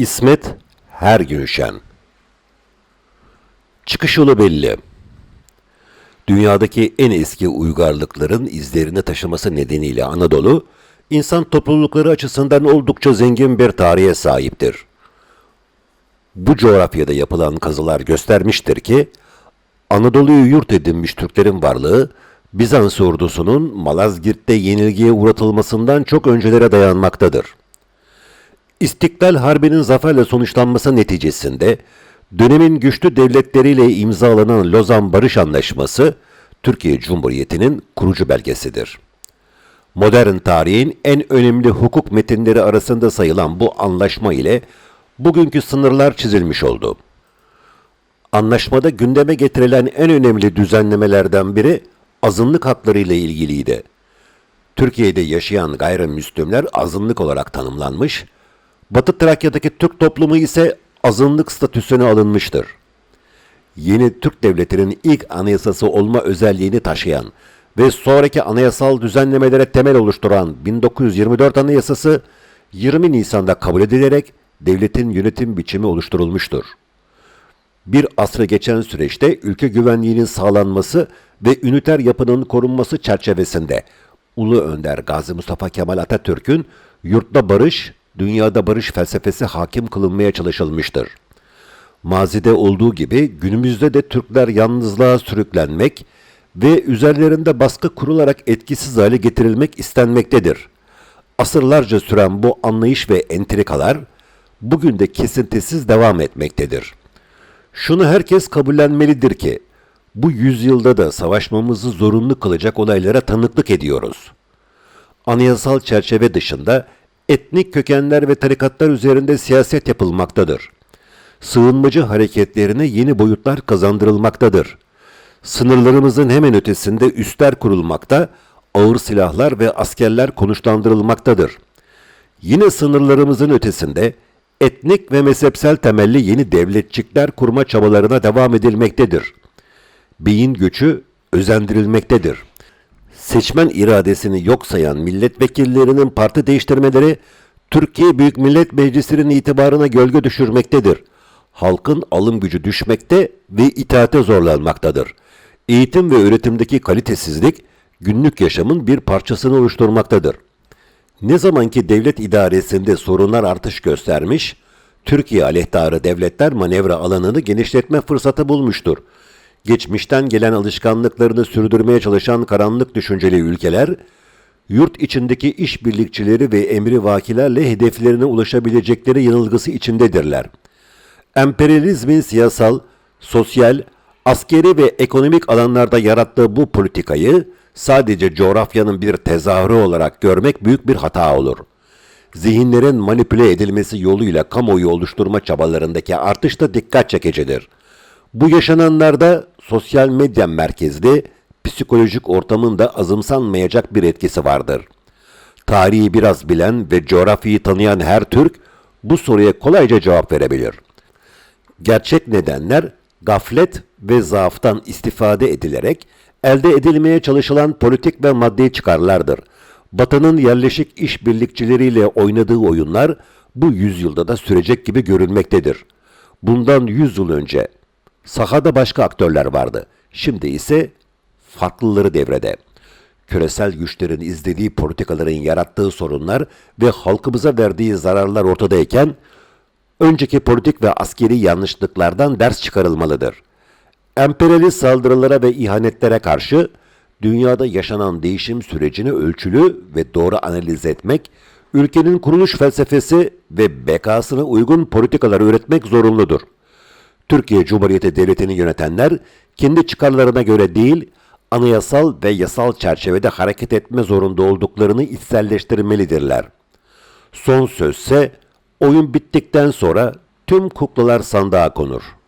İsmet her gün şen. Çıkış yolu belli. Dünyadaki en eski uygarlıkların izlerini taşıması nedeniyle Anadolu, insan toplulukları açısından oldukça zengin bir tarihe sahiptir. Bu coğrafyada yapılan kazılar göstermiştir ki, Anadolu'yu yurt edinmiş Türklerin varlığı, Bizans ordusunun Malazgirt'te yenilgiye uğratılmasından çok öncelere dayanmaktadır. İstiklal Harbi'nin zaferle sonuçlanması neticesinde dönemin güçlü devletleriyle imzalanan Lozan Barış Anlaşması Türkiye Cumhuriyeti'nin kurucu belgesidir. Modern tarihin en önemli hukuk metinleri arasında sayılan bu anlaşma ile bugünkü sınırlar çizilmiş oldu. Anlaşmada gündeme getirilen en önemli düzenlemelerden biri azınlık hakları ile ilgiliydi. Türkiye'de yaşayan gayrimüslimler azınlık olarak tanımlanmış, Batı Trakya'daki Türk toplumu ise azınlık statüsüne alınmıştır. Yeni Türk Devleti'nin ilk anayasası olma özelliğini taşıyan ve sonraki anayasal düzenlemelere temel oluşturan 1924 Anayasası 20 Nisan'da kabul edilerek devletin yönetim biçimi oluşturulmuştur. Bir asrı geçen süreçte ülke güvenliğinin sağlanması ve üniter yapının korunması çerçevesinde Ulu Önder Gazi Mustafa Kemal Atatürk'ün yurtta barış, dünyada barış felsefesi hakim kılınmaya çalışılmıştır. Mazide olduğu gibi günümüzde de Türkler yalnızlığa sürüklenmek ve üzerlerinde baskı kurularak etkisiz hale getirilmek istenmektedir. Asırlarca süren bu anlayış ve entrikalar bugün de kesintisiz devam etmektedir. Şunu herkes kabullenmelidir ki bu yüzyılda da savaşmamızı zorunlu kılacak olaylara tanıklık ediyoruz. Anayasal çerçeve dışında etnik kökenler ve tarikatlar üzerinde siyaset yapılmaktadır. Sığınmacı hareketlerine yeni boyutlar kazandırılmaktadır. Sınırlarımızın hemen ötesinde üstler kurulmakta, ağır silahlar ve askerler konuşlandırılmaktadır. Yine sınırlarımızın ötesinde etnik ve mezhepsel temelli yeni devletçikler kurma çabalarına devam edilmektedir. Beyin göçü özendirilmektedir. Seçmen iradesini yok sayan milletvekillerinin parti değiştirmeleri Türkiye Büyük Millet Meclisi'nin itibarına gölge düşürmektedir. Halkın alım gücü düşmekte ve itaate zorlanmaktadır. Eğitim ve öğretimdeki kalitesizlik günlük yaşamın bir parçasını oluşturmaktadır. Ne zamanki devlet idaresinde sorunlar artış göstermiş, Türkiye aleyhtarı devletler manevra alanını genişletme fırsatı bulmuştur. Geçmişten gelen alışkanlıklarını sürdürmeye çalışan karanlık düşünceli ülkeler, yurt içindeki işbirlikçileri ve emri vakilerle hedeflerine ulaşabilecekleri yanılgısı içindedirler. Emperyalizmin siyasal, sosyal, askeri ve ekonomik alanlarda yarattığı bu politikayı sadece coğrafyanın bir tezahürü olarak görmek büyük bir hata olur. Zihinlerin manipüle edilmesi yoluyla kamuoyu oluşturma çabalarındaki artış da dikkat çekicidir. Bu yaşananlarda sosyal medya merkezli psikolojik ortamın da azımsanmayacak bir etkisi vardır. Tarihi biraz bilen ve coğrafyayı tanıyan her Türk bu soruya kolayca cevap verebilir. Gerçek nedenler gaflet ve zaaftan istifade edilerek elde edilmeye çalışılan politik ve maddi çıkarlardır. Batı'nın yerleşik işbirlikçileriyle oynadığı oyunlar bu yüzyılda da sürecek gibi görünmektedir. Bundan 100 yıl önce sahada başka aktörler vardı. Şimdi ise farklıları devrede. Küresel güçlerin izlediği politikaların yarattığı sorunlar ve halkımıza verdiği zararlar ortadayken önceki politik ve askeri yanlışlıklardan ders çıkarılmalıdır. Emperyalist saldırılara ve ihanetlere karşı dünyada yaşanan değişim sürecini ölçülü ve doğru analiz etmek, ülkenin kuruluş felsefesi ve bekasına uygun politikalar üretmek zorunludur. Türkiye Cumhuriyeti Devleti'ni yönetenler kendi çıkarlarına göre değil, anayasal ve yasal çerçevede hareket etme zorunda olduklarını içselleştirmelidirler. Son sözse oyun bittikten sonra tüm kuklalar sandığa konur.''